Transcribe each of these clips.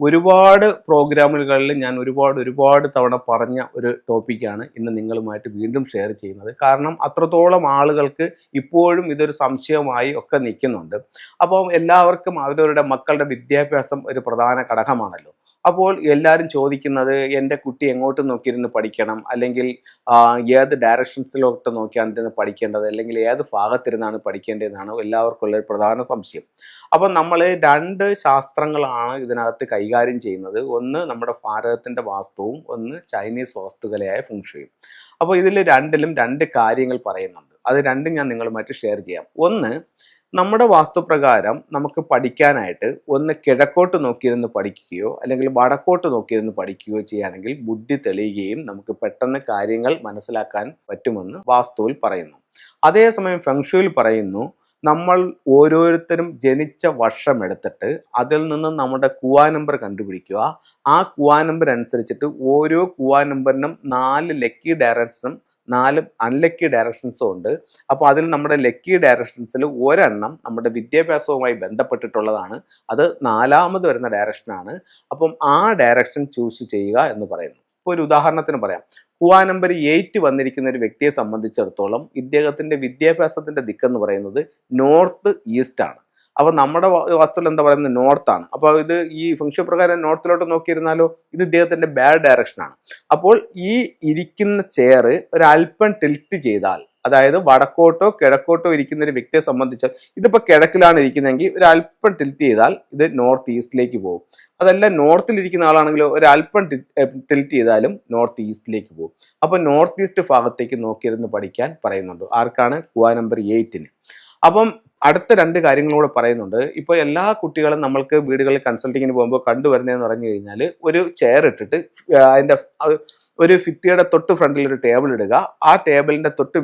ഒരുപാട് പ്രോഗ്രാമുകളിൽ ഞാൻ ഒരുപാട് ഒരുപാട് തവണ പറഞ്ഞ ഒരു ടോപ്പിക്കാണ് ഇന്ന് നിങ്ങളുമായിട്ട് വീണ്ടും ഷെയർ ചെയ്യുന്നത്. കാരണം അത്രത്തോളം ആളുകൾക്ക് ഇപ്പോഴും ഇതൊരു സംശയമായി ഒക്കെ നിൽക്കുന്നുണ്ട്. അപ്പോൾ എല്ലാവർക്കും അവരവരുടെ മക്കളുടെ വിദ്യാഭ്യാസം ഒരു പ്രധാന ഘടകമാണല്ലോ. അപ്പോൾ എല്ലാവരും ചോദിക്കുന്നത് എന്റെ കുട്ടി എങ്ങോട്ട് നോക്കിയിരുന്ന് പഠിക്കണം? അല്ലെങ്കിൽ ഏത് ഡയറക്ഷൻസിലോട്ട് നോക്കിയാണ് ഇരുന്ന് പഠിക്കേണ്ടത്? അല്ലെങ്കിൽ ഏത് ഭാഗത്തിരുന്നാണ് പഠിക്കേണ്ടതെന്നാണ് എല്ലാവർക്കും ഉള്ള ഒരു പ്രധാന സംശയം. അപ്പോൾ നമ്മൾ രണ്ട് ശാസ്ത്രങ്ങളാണ് ഇതിനകത്ത് കൈകാര്യം ചെയ്യുന്നത്. ഒന്ന് നമ്മുടെ ഭാരതത്തിന്റെ വാസ്തുവും ഒന്ന് ചൈനീസ് വാസ്തുകലയായ ഫുങ്ഷയും അപ്പോൾ ഇതിൽ രണ്ടിലും രണ്ട് കാര്യങ്ങൾ പറയുന്നുണ്ട്. അത് രണ്ടും ഞാൻ നിങ്ങളുമായിട്ട് ഷെയർ ചെയ്യാം. ഒന്ന് നമ്മുടെ വാസ്തുപ്രകാരം നമുക്ക് പഠിക്കാനായിട്ട് ഒന്ന് കിഴക്കോട്ട് നോക്കിയിരുന്ന് പഠിക്കുകയോ അല്ലെങ്കിൽ വടക്കോട്ട് നോക്കിയിരുന്ന് പഠിക്കുകയോ ചെയ്യുകയാണെങ്കിൽ ബുദ്ധി തെളിയുകയും നമുക്ക് പെട്ടെന്ന് കാര്യങ്ങൾ മനസ്സിലാക്കാൻ പറ്റുമെന്ന് വാസ്തുവിൽ പറയുന്നു. അതേസമയം ഫെങ്ഷുവിൽ പറയുന്നു നമ്മൾ ഓരോരുത്തരും ജനിച്ച വർഷം എടുത്തിട്ട് അതിൽ നിന്ന് നമ്മുടെ കുവാ നമ്പർ കണ്ടുപിടിക്കുക. ആ കുവാ നമ്പർ അനുസരിച്ചിട്ട് ഓരോ കുവാ നമ്പറിനും നാല് ലക്കി ഡയറക്ഷനും നാല് അൺലക്കി ഡയറക്ഷൻസും ഉണ്ട്. അപ്പോൾ അതിൽ നമ്മുടെ ലക്കി ഡയറക്ഷൻസിൽ ഒരെണ്ണം നമ്മുടെ വിദ്യാഭ്യാസവുമായി ബന്ധപ്പെട്ടിട്ടുള്ളതാണ്. അത് നാലാമത് വരുന്ന ഡയറക്ഷനാണ് അപ്പം ആ ഡയറക്ഷൻ ചൂസ് ചെയ്യുക എന്ന് പറയുന്നു. ഇപ്പോൾ ഒരു ഉദാഹരണത്തിന് പറയാം. കുവാ നമ്പർ എയ്റ്റ് വന്നിരിക്കുന്ന ഒരു വ്യക്തിയെ സംബന്ധിച്ചിടത്തോളം ഇദ്ദേഹത്തിന്റെ വിദ്യാഭ്യാസത്തിന്റെ ദിക്കെന്ന് പറയുന്നത് നോർത്ത് ഈസ്റ്റ് ആണ്. അപ്പോൾ നമ്മുടെ വാസ്തുവിൽ എന്താ പറയുന്നത്? നോർത്ത് ആണ് അപ്പോൾ ഇത് ഈ ഫംഗ്ഷൻ പ്രകാരം നോർത്തിലോട്ട് നോക്കിയിരുന്നാലോ ഇത് ഇദ്ദേഹത്തിന്റെ ബാഡ് ഡയറക്ഷനാണ് അപ്പോൾ ഈ ഇരിക്കുന്ന ചെയർ ഒരല്പം ടിൽറ്റ് ചെയ്താൽ അതായത് വടക്കോട്ടോ കിഴക്കോട്ടോ ഇരിക്കുന്ന ഒരു വ്യക്തിയെ സംബന്ധിച്ച് ഇതിപ്പോൾ കിഴക്കിലാണ് ഇരിക്കുന്നതെങ്കിൽ ഒരു അല്പം ടിൽറ്റ് ചെയ്താൽ ഇത് നോർത്ത് ഈസ്റ്റിലേക്ക് പോകും. അതല്ല നോർത്തിൽ ഇരിക്കുന്ന ആളാണെങ്കിലും ഒരു അല്പം ടിൽറ്റ് ചെയ്താലും നോർത്ത് ഈസ്റ്റിലേക്ക് പോകും. അപ്പോൾ നോർത്ത് ഈസ്റ്റ് ഭാഗത്തേക്ക് നോക്കിയിരുന്ന് പഠിക്കാൻ പറയുന്നുണ്ട്. ആർക്കാണ്? കുവാ നമ്പർ എയ്റ്റിന്. അപ്പം അടുത്ത രണ്ട് കാര്യങ്ങളൂടെ പറയുന്നുണ്ട്. ഇപ്പോൾ എല്ലാ കുട്ടികളും നമ്മൾക്ക് വീടുകളിൽ കൺസൾട്ടിങ്ങിന് പോകുമ്പോൾ കണ്ടുവരുന്നതെന്ന് പറഞ്ഞു കഴിഞ്ഞാൽ ഒരു ചെയർ ഇട്ടിട്ട് അതിന്റെ ഒരു ഫിത്തിയുടെ തൊട്ട് ഫ്രണ്ടിൽ ഒരു ടേബിൾ ഇടുക ആ ടേബിളിന്റെ തൊട്ട്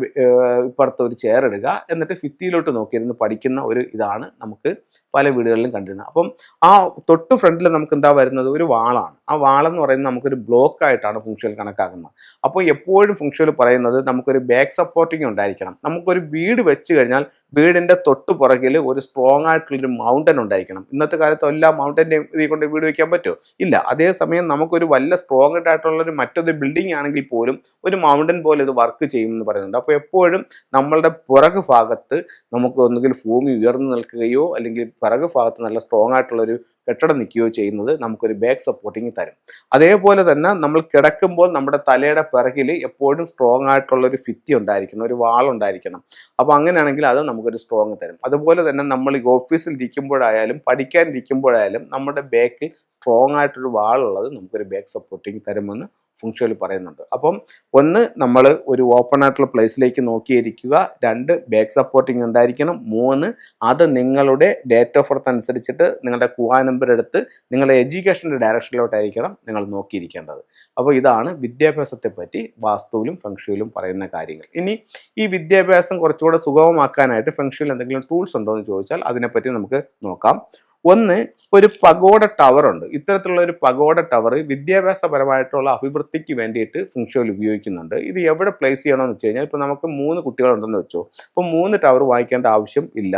ഇപ്പുറത്ത് ഒരു ചെയർ ഇടുക എന്നിട്ട് ഫിത്തിയിലോട്ട് നോക്കിയിരുന്ന് പഠിക്കുന്ന ഒരു ഇതാണ് നമുക്ക് പല വീടുകളിലും കണ്ടിരുന്നത്. അപ്പം ആ തൊട്ട് ഫ്രണ്ടിൽ നമുക്ക് എന്താ വരുന്നത്? ഒരു വാളാണ്. ആ വാളെന്ന് പറയുന്നത് നമുക്കൊരു ബ്ലോക്ക് ആയിട്ടാണ് ഫുങ്ഷൽ കണക്കാക്കുന്നത്. അപ്പോൾ എപ്പോഴും ഫുങ്ഷൽ പറയുന്നത് നമുക്കൊരു ബാക്ക് സപ്പോർട്ടിങ് ഉണ്ടായിരിക്കണം. നമുക്കൊരു വീട് വെച്ച് കഴിഞ്ഞാൽ വീടിന്റെ തൊട്ട് പുറകിൽ ഒരു സ്ട്രോങ് ആയിട്ടുള്ളൊരു മൗണ്ടൻ ഉണ്ടായിരിക്കണം. ഇന്നത്തെ കാലത്ത് എല്ലാ മൗണ്ടന്റെയും ഇതിൽ കൊണ്ട് വീട് വയ്ക്കാൻ പറ്റുമോ ഇല്ല. അതേസമയം നമുക്കൊരു വല്ല സ്ട്രോങ് ആയിട്ടുള്ളൊരു മറ്റൊരു ബിൽഡിംഗ് ആണെങ്കിൽ പോലും ഒരു മൗണ്ടൻ പോലെ ഇത് വർക്ക് ചെയ്യുമെന്ന് പറയുന്നുണ്ട്. അപ്പോൾ എപ്പോഴും നമ്മളുടെ പുറകു ഭാഗത്ത് നമുക്ക് ഒന്നുകിൽ ഭൂമി ഉയർന്നു നിൽക്കുകയോ അല്ലെങ്കിൽ പിറകു ഭാഗത്ത് നല്ല സ്ട്രോങ് ആയിട്ടുള്ളൊരു കെട്ടിടം നിൽക്കുകയോ ചെയ്യുന്നത് നമുക്കൊരു ബാക്ക് സപ്പോർട്ടിങ് തരും. അതേപോലെ തന്നെ നമ്മൾ കിടക്കുമ്പോൾ നമ്മുടെ തലയുടെ പിറകിൽ എപ്പോഴും സ്ട്രോങ് ആയിട്ടുള്ള ഒരു ഫിത്തി ഉണ്ടായിരിക്കണം ഒരു വാൾ ഉണ്ടായിരിക്കണം. അപ്പോൾ അങ്ങനെയാണെങ്കിൽ അത് നമുക്കൊരു സ്ട്രോങ് തരും. അതുപോലെ തന്നെ നമ്മൾ ഈ ഓഫീസിൽ ഇരിക്കുമ്പോഴായാലും പഠിക്കാൻ ഇരിക്കുമ്പോഴായാലും നമ്മുടെ ബാക്കിൽ സ്ട്രോങ് ആയിട്ടൊരു വാളുള്ളത് നമുക്കൊരു ബാക്ക് സപ്പോർട്ടിങ് തരുമെന്ന് ഫുങ്ഷനിൽ പറയുന്നുണ്ട്. അപ്പം ഒന്ന് നമ്മൾ ഒരു ഓപ്പൺ ആയിട്ടുള്ള പ്ലേസിലേക്ക് നോക്കിയിരിക്കുക. രണ്ട് ബാക്ക് സപ്പോർട്ടിങ് ഉണ്ടായിരിക്കണം. മൂന്ന് അത് നിങ്ങളുടെ ഡേറ്റ് ഓഫ് ബർത്ത് അനുസരിച്ചിട്ട് നിങ്ങളുടെ കുവാ നമ്പർ എടുത്ത് നിങ്ങളുടെ എഡ്യൂക്കേഷന്റെ ഡയറക്ഷനിലോട്ടായിരിക്കണം നിങ്ങൾ നോക്കിയിരിക്കേണ്ടത്. അപ്പോൾ ഇതാണ് വിദ്യാഭ്യാസത്തെ പറ്റി വാസ്തുവിലും ഫെങ്ഷുവിലും പറയുന്ന കാര്യങ്ങൾ. ഇനി ഈ വിദ്യാഭ്യാസം കുറച്ചുകൂടെ സുഗമമാക്കാനായിട്ട് ഫെങ്ഷുവിൽ എന്തെങ്കിലും ടൂൾസ് ഉണ്ടോ എന്ന് ചോദിച്ചാൽ അതിനെപ്പറ്റി നമുക്ക് നോക്കാം. ഒന്ന് ഒരു പഗോഡ ടവർ ഉണ്ട്. ഇത്തരത്തിലുള്ള ഒരു പഗോഡ ടവർ വിദ്യാഭ്യാസപരമായിട്ടുള്ള അഭിവൃദ്ധിക്ക് വേണ്ടിയിട്ട് ഫുങ്ഷോയിൽ ഉപയോഗിക്കുന്നുണ്ട്. ഇത് എവിടെ പ്ലേസ് ചെയ്യണമെന്ന് വെച്ച് കഴിഞ്ഞാൽ ഇപ്പോൾ നമുക്ക് മൂന്ന് കുട്ടികളുണ്ടെന്ന് വെച്ചോ. അപ്പോൾ മൂന്ന് ടവർ വാങ്ങിക്കേണ്ട ആവശ്യം ഇല്ല.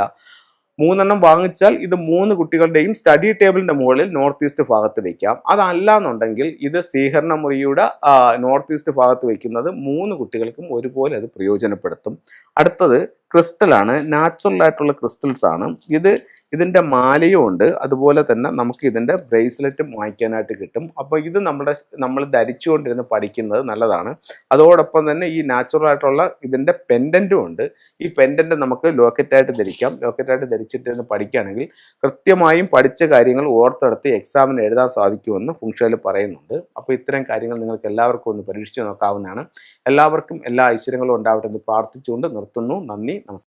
മൂന്നെണ്ണം വാങ്ങിച്ചാൽ ഇത് മൂന്ന് കുട്ടികളുടെയും സ്റ്റഡി ടേബിളിന്റെ മുകളിൽ നോർത്ത് ഈസ്റ്റ് ഭാഗത്ത് വയ്ക്കാം അതല്ല എന്നുണ്ടെങ്കിൽ ഇത് സ്വീകരണ മുറിയുടെ നോർത്ത് ഈസ്റ്റ് ഭാഗത്ത് വയ്ക്കുന്നത് മൂന്ന് കുട്ടികൾക്കും ഒരുപോലെ അത് പ്രയോജനപ്പെടുത്തും. അടുത്തത് ക്രിസ്റ്റലാണ് നാച്ചുറൽ ആയിട്ടുള്ള ക്രിസ്റ്റൽസ് ആണ്. ഇത് ഇതിന്റെ മാലയും ഉണ്ട്. അതുപോലെ തന്നെ നമുക്ക് ഇതിന്റെ ബ്രേസ്ലെറ്റും വാങ്ങിക്കാനായിട്ട് കിട്ടും. അപ്പോൾ ഇത് നമ്മുടെ നമ്മൾ ധരിച്ചുകൊണ്ടിരുന്ന് പഠിക്കുന്നത് നല്ലതാണ്. അതോടൊപ്പം തന്നെ ഈ നാച്ചുറൽ ആയിട്ടുള്ള ഇതിന്റെ പെൻഡന്റും ഉണ്ട്. ഈ പെൻഡന്റ് നമുക്ക് ലോക്കറ്റായിട്ട് ധരിക്കാം. ലോക്കറ്റായിട്ട് ധരിച്ചിട്ടിരുന്ന് പഠിക്കുകയാണെങ്കിൽ കൃത്യമായും പഠിച്ച കാര്യങ്ങൾ ഓർത്തെടുത്ത് എക്സാമിന് എഴുതാൻ സാധിക്കുമെന്ന് ഫുങ്ഷയിൽ പറയുന്നുണ്ട്. അപ്പോൾ ഇത്തരം കാര്യങ്ങൾ നിങ്ങൾക്ക് എല്ലാവർക്കും ഒന്ന് പരീക്ഷിച്ച് നോക്കാവുന്നതാണ്. എല്ലാവർക്കും എല്ലാ ഐശ്വര്യങ്ങളും ഉണ്ടാവട്ടെ എന്ന് പ്രാർത്ഥിച്ചുകൊണ്ട് നിർത്തുന്നു. നന്ദി. നമസ്കാരം